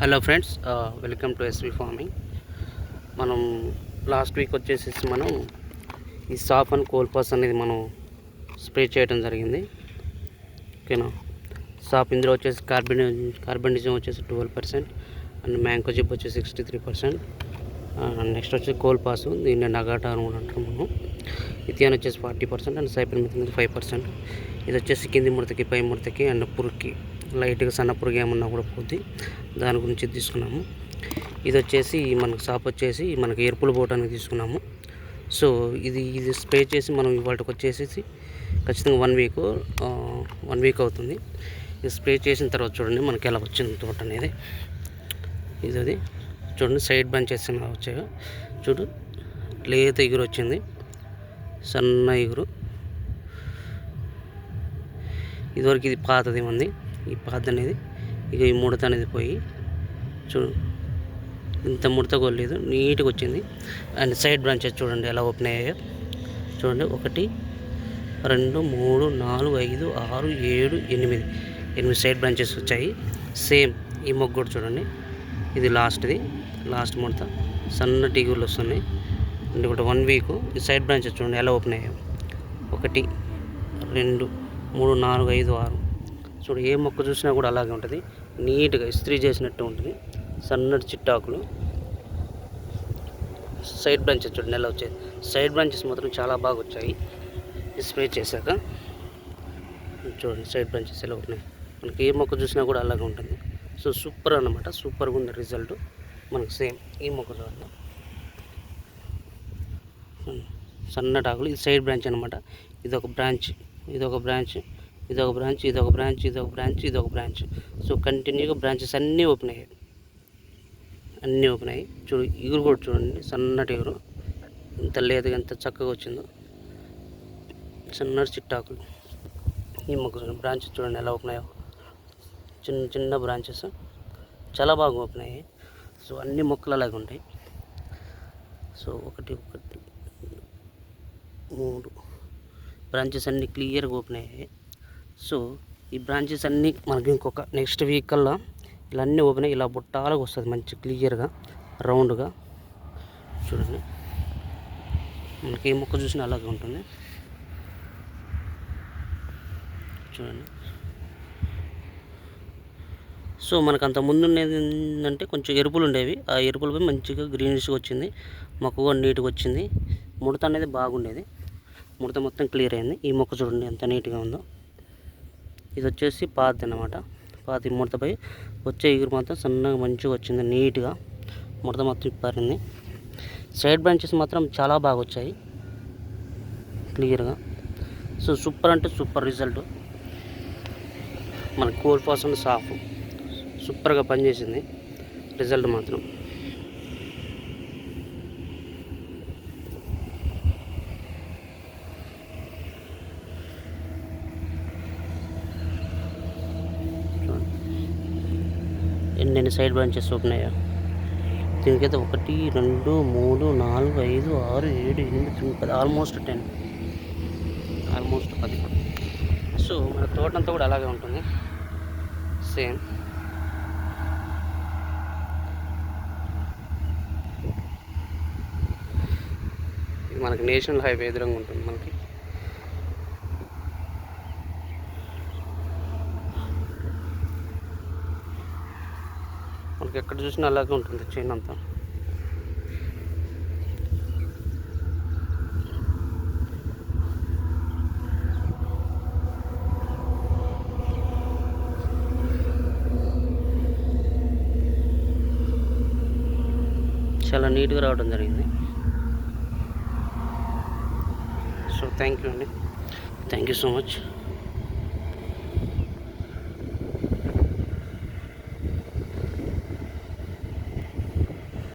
Hello friends welcome to SV farming. మనం last week వచ్చేసి మనం ఈ సాఫ్ అండ్ కోల్పాస్ అనేది మనం స్ప్రే చేయడం జరిగింది. ఓకేనా? సాఫ్ ఇందులో వచ్చేసి కార్బన్ కార్బనిజం వచ్చేసి ట్వెల్వ్ పర్సెంట్ అండ్ మ్యాంకో జిప్ వచ్చేసి సిక్స్టీ త్రీ పర్సెంట్. నెక్స్ట్ వచ్చేసి కోల్పాస్ దీన్ని నగాటా అని కూడా అంటాం మనం. ఇథియాన్ వచ్చేసి forty percent and cypermethrin five percent. ఇది వచ్చేసి కింది ముడతకి పై ముడతకి అండ్ పురుక్కి. లైట్గా సన్నపురుగు ఏమన్నా కూడా పోద్ది. దాని గురించి తీసుకున్నాము. ఇది వచ్చేసి మనకు షాప్ వచ్చేసి మనకి ఎరుపులు పోవడానికి తీసుకున్నాము. సో ఇది ఇది స్ప్రే చేసి మనం ఇవాళకి వచ్చేసి ఖచ్చితంగా వన్ వీక్ వన్ వీక్ అవుతుంది. ఇది స్ప్రే చేసిన తర్వాత చూడండి మనకి ఎలా వచ్చింది తోట అనేది. ఇది అది చూడండి సైడ్ బంచెస్ ఎలా వచ్చాయో. చూడు. లేత ఎగురు వచ్చింది. సన్న ఎగురు ఇదివరకు ఇది పాతది ఉంది ఈ పాత అనేది. ఇక ఈ ముడత అనేది పోయి చూ ఇంత ముడత కొలేదు నీట్గా వచ్చింది. అండ్ సైడ్ బ్రాంచెస్ చూడండి ఎలా ఓపెన్ అయ్యాయో. చూడండి ఒకటి రెండు మూడు నాలుగు ఐదు ఆరు ఏడు ఎనిమిది. ఎనిమిది సైడ్ బ్రాంచెస్ వచ్చాయి. సేమ్ ఈ మొగ్గు కూడా చూడండి. ఇది లాస్ట్ది లాస్ట్ ముడత. సన్న టీగులు వస్తున్నాయి. అంటే ఒకటి వన్ వీక్ ఈ సైడ్ బ్రాంచెస్ చూడండి ఎలా ఓపెన్ అయ్యాయి. ఒకటి రెండు మూడు నాలుగు ఐదు ఆరు. చూడు ఏ మొక్క చూసినా కూడా అలాగే ఉంటుంది. నీట్గా ఇస్త్రీ చేసినట్టు ఉంటుంది. సన్నటి చిట్టాకులు. సైడ్ బ్రాంచెస్ చూడండి నెల వచ్చేది. సైడ్ బ్రాంచెస్ మాత్రం చాలా బాగా వచ్చాయి. స్ప్రే చేశాక. చూడండి సైడ్ బ్రాంచెస్ ఎలా ఉన్నాయి. మనకి ఏ మొక్క చూసినా కూడా అలాగే ఉంటుంది. సో సూపర్ అన్నమాట. సూపర్గా ఉంది రిజల్ట్. మనకు సేమ్ ఈ మొక్క చూడండి. సన్నటి ఆకులు. ఇది సైడ్ బ్రాంచ్ అనమాట ఇది ఒక బ్రాంచ్. ఇది ఒక బ్రాంచ్. ఇది ఒక బ్రాంచ్ ఇది ఒక బ్రాంచ్ ఇది ఒక బ్రాంచ్ ఇది ఒక బ్రాంచ్. సో కంటిన్యూగా బ్రాంచెస్ అన్నీ ఓపెన్ అయ్యాయి. అన్నీ ఓపెన్ అయ్యాయి. చూడు ఇగురు కూడా చూడండి. సన్నటి ఇగురు. ఇంత లేదుగా ఎంత చక్కగా వచ్చిందో. సన్నటి చిట్టాకులు. ఈ మొక్క బ్రాంచెస్ చూడండి ఎలా ఓపెన్ అయ్యాయో. చిన్న చిన్న బ్రాంచెస్. చాలా బాగా ఓపెన్ అయ్యాయి. సో అన్ని మొక్కలు అలాగే ఉంటాయి. సో ఒకటి ఒకటి మూడు బ్రాంచెస్ అన్నీ క్లియర్గా ఓపెన్ అయ్యాయి. సో ఈ బ్రాంచెస్ అన్నీ మనకి ఇంకొక నెక్స్ట్ వీక్ కల్లా ఇలా అన్నీ ఓపెన్ ఇలా బుట్టాలకు వస్తుంది మంచి క్లియర్గా రౌండ్గా చూడండి. మనకి ఏ మొక్క చూసినా అలాగే ఉంటుంది. చూడండి. సో మనకు అంత ముందు ఉండేది ఏంటంటే కొంచెం ఎరుపులు ఉండేవి. ఆ ఎరుపులపై మంచిగా గ్రీనిష్గా వచ్చింది. మొక్క కూడా నీట్గా వచ్చింది. ముడత అనేది బాగుండేది. ముడత మొత్తం క్లియర్ అయింది. ఈ మొక్క చూడండి ఎంత నీట్గా ఉందో. ఇది వచ్చేసి పాతి అన్నమాట. పాతి ముడతపై వచ్చే ఎగురు మాత్రం సన్నగా మంచిగా వచ్చింది నీట్గా. ముడత మొత్తం ఇప్పారింది సైడ్ బ్రాంచెస్ మాత్రం చాలా బాగా వచ్చాయి. క్లియర్గా సో సూపర్ అంటే సూపర్ రిజల్ట్. మన కోల్ పర్సన్ సాఫ్ సూపర్గా పనిచేసింది. రిజల్ట్ మాత్రం. ఎన్ని సైడ్ బ్రాంచెస్ ఓపెన్ దీనికైతే ఒకటి రెండు మూడు నాలుగు ఐదు ఆరు ఏడు ఎనిమిది తొమ్మిది పది ఆల్మోస్ట్ టెన్ ఆల్మోస్ట్ పది. సో మన తోట అంతా కూడా అలాగే ఉంటుంది. సేమ్ మనకి నేషనల్ హైవే ఎదురుగా ఉంటుంది మనకి. మనకి ఎక్కడ చూసినా అలాగే ఉంటుంది చైన్ అంతా. చాలా నీట్గా రావడం జరిగింది. సో థ్యాంక్ యూ అండి. Thank you so much.